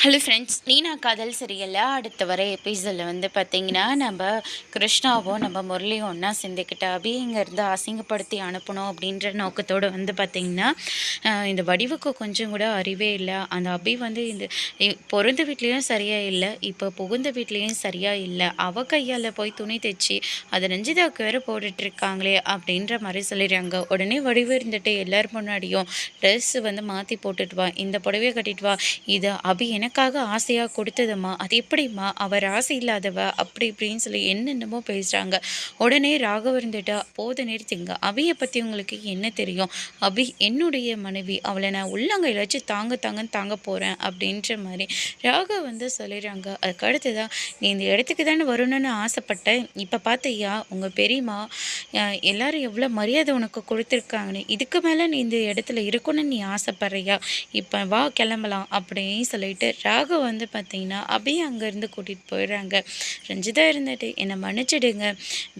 Hello friends நீனா காதல் சரியில்லை அடுத்த வர எபிசோடில் வந்து பார்த்தீங்கன்னா நம்ம கிருஷ்ணாவும் நம்ம முரளியும் ஒன்றா சேர்ந்துக்கிட்ட அபி இங்கேருந்து அசிங்கப்படுத்தி அனுப்பணும் அப்படின்ற நோக்கத்தோடு வந்து பார்த்திங்கன்னா இந்த வடிவுக்கு கொஞ்சம் கூட அறிவே இல்லை. அந்த அபி வந்து இந்த பிறந்த வீட்லேயும் சரியாக இல்லை. இப்போ புகுந்த வீட்லேயும் சரியாக இல்லை. அவ கையால் போய் துணி தைச்சி அதை ரஞ்சிதாவுக்கு வேறு போட்டுட்ருக்காங்களே அப்படின்ற மாதிரி சொல்லிடுறாங்க. உடனே வடிவு இருந்துட்டு எல்லோரும் முன்னாடியும் ட்ரெஸ் வந்து மாற்றி போட்டுட்டு வா இந்த புடவையை கட்டிட்டு வா. இது அபி என்ன எனக்காக ஆசையாக கொடுத்ததும்மா அது எப்படிம்மா? அவர் ஆசை இல்லாதவ? அப்படி இப்படின்னு சொல்லி என்னென்னமோ பேசுகிறாங்க உடனே ராகவ இருந்துட்டா போத நிறுத்திங்க. அபியை பற்றி உங்களுக்கு என்ன தெரியும்? அபி என்னுடைய மனைவி. அவளை நான் உள்ளங்கையில் வச்சு தாங்க தாங்கன்னு தாங்க போகிறேன் அப்படின்ற மாதிரி ராகவ் வந்து சொல்லிடுறாங்க. அதுக்கு அடுத்துதான் நீ இந்த இடத்துக்கு தானே வரணும்னு ஆசைப்பட்டேன். இப்போ பார்த்தியா உங்கள் பெரியம்மா எல்லாரும் எவ்வளோ மரியாதை உனக்கு கொடுத்துருக்காங்கன்னு. இதுக்கு மேலே நீ இந்த இடத்துல இருக்கணும்னு நீ ஆசைப்பட்றியா? இப்போ வா கிளம்பலாம். அப்படின்னு சொல்லிட்டு ராகு வந்து பார்த்திங்கன்னா அபியை அங்கேருந்து கூட்டிகிட்டு போயிடுறாங்க. ரஞ்சிதா இருந்துட்டு என்னை மன்னிச்சிடுங்க.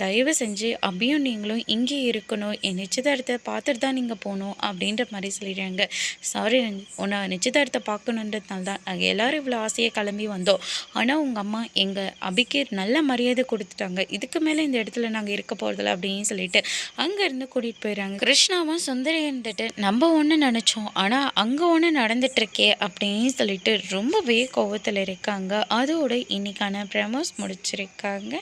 தயவு செஞ்சு அபியும் நீங்களும் இங்கே இருக்கணும். என் நிச்சயதார்த்தத்தை பார்த்துட்டு தான் நீங்கள் போகணும் அப்படின்ற மாதிரி சொல்லிடுறாங்க. சாரி உன்னை நிச்சயதார்த்தத்தை பார்க்கணுன்றதுனால தான் நாங்கள் எல்லோரும் இவ்வளோ ஆசையாக கிளம்பி வந்தோம். ஆனால் உங்கள் அம்மா எங்கள் அபிக்கு நல்ல மரியாதை கொடுத்துட்டாங்க. இதுக்கு மேலே இந்த இடத்துல நாங்கள் இருக்க போகிறதில்ல அப்படின்னு சொல்லிட்டு அங்கேருந்து கூட்டிகிட்டு போயிடுறாங்க. கிருஷ்ணாவும் சுந்தரி இருந்துட்டு நம்ம ஒன்று நினச்சோம். ஆனால் அங்கே ஒன்று நடந்துட்டுருக்கே அப்படின்னு சொல்லிட்டு ரொம்ப ரொம்பவே கோவத்தில் இருக்காங்க. அதோட இன்னைக்கான ப்ரமோஸ் முடிச்சிருக்காங்க.